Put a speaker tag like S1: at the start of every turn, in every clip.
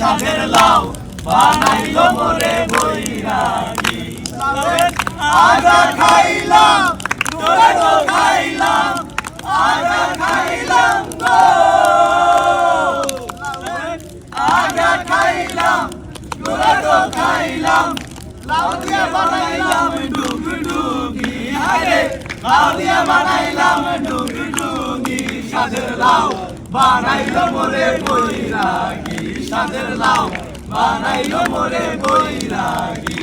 S1: সাদের লাউ, বানাইলো মোরে বৈরাগী আগা খাইলাম, তোরে তো খাইলাম, আগা খাইলাম গো। আগা খাইলাম, তোরে তো খাইলাম, লাউ দিয়ে বানাইলাম ডুগু ডুগি হায়রে লাউ দিয়ে বানাইলাম ডুগু ডুগি সাদের লাউ, বানাইলো মোরে বৈরাগী সাদের লাউ বানাইলো মোরে বৈরাগী।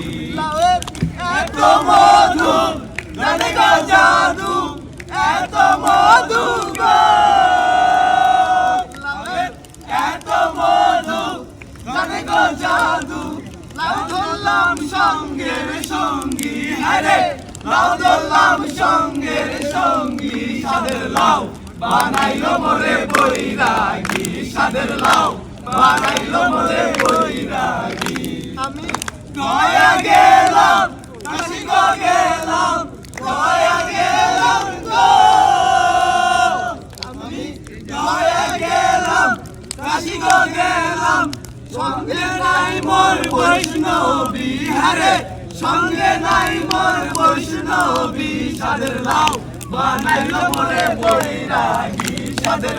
S1: এত মধু জানে জাদু, এত মধু এত মধু জানে জাদু, লাউ ধরলাম সঙ্গের সঙ্গী। আরে লাউ ধরলাম সঙ্গের সঙ্গী। সাদের লাউ বানাইলো মোরে বৈরাগী। সাদের লাউ বানাইলো মোরে বৈরাগী
S2: আমি
S1: গয়া গেলাম, কাশি গো গেলাম। গয়া গেলাম সঙ্গে নাই বৈষ্ণবী হারে সঙ্গে নাই মোর বৈষ্ণবী সাদের লাউ বানাইলো মোরে বৈরাগী। সাদের